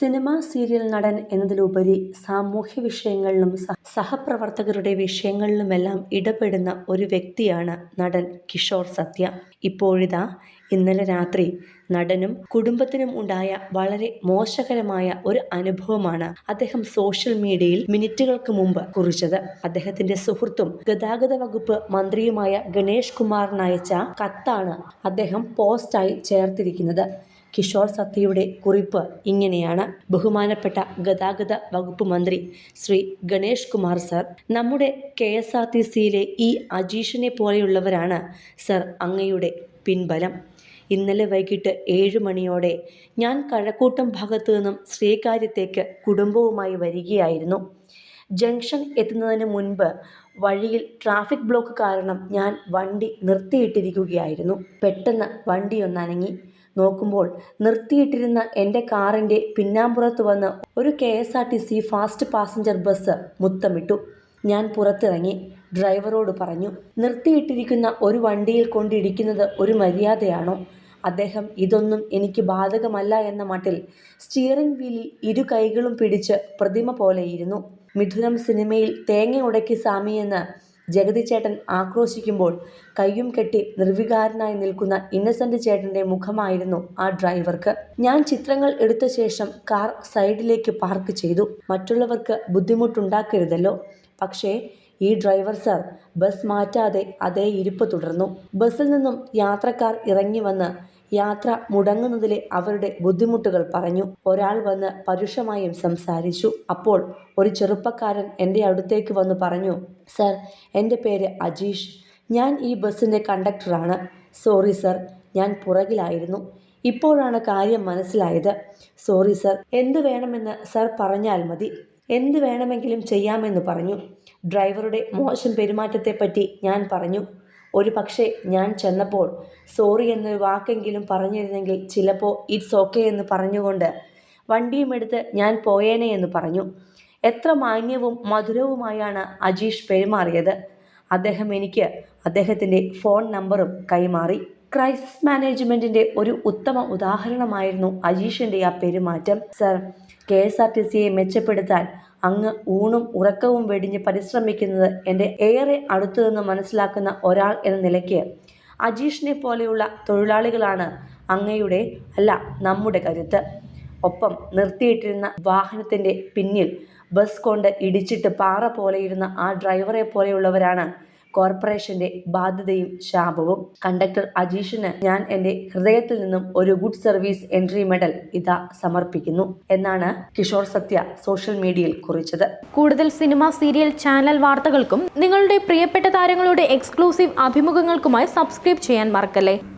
Cinema serial നടൻ എന്നതിലുപരി സാമൂഹ്യ വിഷയങ്ങളിലും സഹ സഹപ്രവർത്തകരുടെ വിഷയങ്ങളിലുമെല്ലാം ഇടപെടുന്ന ഒരു വ്യക്തിയാണ് നടൻ കിഷോർ സത്യ. ഇപ്പോഴിതാ ഇന്നലെ രാത്രി നടനും കുടുംബത്തിനും ഉണ്ടായ വളരെ മോശകരമായ ഒരു അനുഭവമാണ് അദ്ദേഹം സോഷ്യൽ മീഡിയയിൽ മിനിറ്റുകൾക്ക് മുമ്പ് കുറിച്ചത്. അദ്ദേഹത്തിന്റെ സുഹൃത്തും ഗതാഗത വകുപ്പ് മന്ത്രിയുമായ ഗണേഷ് കുമാറിനയച്ച കത്താണ് അദ്ദേഹം പോസ്റ്റായി ചേർത്തിരിക്കുന്നത്. കിഷോർ സത്യയുടെ കുറിപ്പ് ഇങ്ങനെയാണ്. ബഹുമാനപ്പെട്ട ഗതാഗത വകുപ്പ് മന്ത്രി ശ്രീ ഗണേഷ് കുമാർ സർ നമ്മുടെ കെ എസ് ആർ ടി സിയിലെ ഈ അജീഷിനെ പോലെയുള്ളവരാണ് സർ അങ്ങയുടെ പിൻബലം. ഇന്നലെ വൈകിട്ട് ഏഴ് മണിയോടെ ഞാൻ കഴക്കൂട്ടം ഭാഗത്തു നിന്നും ശ്രീകാര്യത്തേക്ക് കുടുംബവുമായി വരികയായിരുന്നു. ജംഗ്ഷൻ എത്തുന്നതിന് മുൻപ് വഴിയിൽ ട്രാഫിക് ബ്ലോക്ക് കാരണം ഞാൻ വണ്ടി നിർത്തിയിട്ടിരിക്കുകയായിരുന്നു. പെട്ടെന്ന് വണ്ടി ഒന്നനങ്ങി. നോക്കുമ്പോൾ നിർത്തിയിട്ടിരുന്ന എന്റെ കാറിന്റെ പിന്നാമ്പുറത്ത് വന്ന് ഒരു K S R T C fast passenger bus മുത്തമിട്ടു. ഞാൻ പുറത്തിറങ്ങി. ഡ്രൈവറോട് പറഞ്ഞു നിർത്തിയിട്ടിരിക്കുന്ന ഒരു വണ്ടിയിൽ കൊണ്ടിരിക്കുന്നത് ഒരു മര്യാദയാണോ? അദ്ദേഹം ഇതൊന്നും എനിക്ക് ബാധകമല്ല എന്ന മട്ടിൽ സ്റ്റിയറിംഗ് വീലിൽ ഇരു കൈകളും പിടിച്ച് പ്രതിമ പോലെയിരുന്നു മിഥുനം സിനിമയിൽ തേങ്ങ ഉടക്കി സാമിയെന്ന് ജഗതി ചേട്ടൻ ആക്രോശിക്കുമ്പോൾ കയ്യും കെട്ടി നിർവികാരനായി നിൽക്കുന്ന ഇന്നസെന്റ് ചേട്ടന്റെ മുഖമായിരുന്നു ആ ഡ്രൈവർക്ക്. ഞാൻ ചിത്രങ്ങൾ എടുത്ത ശേഷം കാർ സൈഡിലേക്ക് പാർക്ക് ചെയ്തു. മറ്റുള്ളവർക്ക് ബുദ്ധിമുട്ടുണ്ടാക്കരുതല്ലോ. പക്ഷേ ഈ ഡ്രൈവർ സർ ബസ് മാറ്റാതെ അതേ ഇരിപ്പ് തുടർന്നു. ബസ്സിൽ നിന്നും യാത്രക്കാർ ഇറങ്ങി വന്ന് യാത്ര മുടങ്ങുന്നതിലെ അവരുടെ ബുദ്ധിമുട്ടുകൾ പറഞ്ഞു. ഒരാൾ വന്ന് പരുഷമായും സംസാരിച്ചു. അപ്പോൾ ഒരു ചെറുപ്പക്കാരൻ എന്റെ അടുത്തേക്ക് വന്ന് പറഞ്ഞു സർ എന്റെ പേര് അജീഷ്. ഞാൻ ഈ ബസ്സിന്റെ കണ്ടക്ടറാണ്. Sorry sir. ഞാൻ പുറകിലായിരുന്നു. ഇപ്പോഴാണ് കാര്യം മനസ്സിലായത്. Sorry sir. എന്ത് വേണമെന്ന് സർ പറഞ്ഞാൽ മതി. എന്ത് വേണമെങ്കിലും ചെയ്യാമെന്ന് പറഞ്ഞു. ഡ്രൈവറുടെ മോശം പെരുമാറ്റത്തെപ്പറ്റി ഞാൻ പറഞ്ഞു. ഒരു പക്ഷേ ഞാൻ ചെന്നപ്പോൾ സോറി എന്നൊരു വാക്കെങ്കിലും പറഞ്ഞിരുന്നെങ്കിൽ ചിലപ്പോൾ ഇറ്റ്സ് ഓക്കെ എന്ന് പറഞ്ഞുകൊണ്ട് വണ്ടിയുമെടുത്ത് ഞാൻ പോയേനെ എന്ന് പറഞ്ഞു. എത്ര മാന്യവും മധുരവുമായാണ് അജീഷ് പെരുമാറിയത്. അദ്ദേഹം എനിക്ക് അദ്ദേഹത്തിന്റെ ഫോൺ നമ്പറും കൈമാറി. ക്രൈസിസ് മാനേജ്മെന്റിന്റെ ഒരു ഉത്തമ ഉദാഹരണമായിരുന്നു അജീഷിന്റെ ആ പെരുമാറ്റം. Sir K S R T സിയെ മെച്ചപ്പെടുത്താൻ അങ്ങ് ഊണും ഉറക്കവും വെടിഞ്ഞ് പരിശ്രമിക്കുന്നത് എന്റെ ഏറെ അടുത്തു നിന്ന് മനസ്സിലാക്കുന്ന ഒരാൾ എന്ന നിലയ്ക്ക് അജീഷിനെ പോലെയുള്ള തൊഴിലാളികളാണ് അങ്ങയുടെ അല്ല നമ്മുടെ കരുത്ത്. ഒപ്പം നിർത്തിയിട്ടിരുന്ന വാഹനത്തിന്റെ പിന്നിൽ ബസ് കൊണ്ട് ഇടിച്ചിട്ട് പാറ പോലെ ഇരുന്ന ആ ഡ്രൈവറെ പോലെയുള്ളവരാണ് കോർപ്പറേഷന്റെ ബാധ്യതയും ശാപവും. കണ്ടക്ടർ അജീഷിന് ഞാൻ എന്റെ ഹൃദയത്തിൽ നിന്നും ഒരു ഗുഡ് സർവീസ് എൻട്രി മെഡൽ ഇതാ സമർപ്പിക്കുന്നു എന്നാണ് കിഷോർ സത്യ സോഷ്യൽ മീഡിയയിൽ കുറിച്ചത്. കൂടുതൽ സിനിമ സീരിയൽ ചാനൽ വാർത്തകൾക്കും നിങ്ങളുടെ പ്രിയപ്പെട്ട താരങ്ങളുടെ എക്സ്ക്ലൂസീവ് അഭിമുഖങ്ങൾക്കുമായി സബ്സ്ക്രൈബ് ചെയ്യാൻ മറക്കല്ലേ?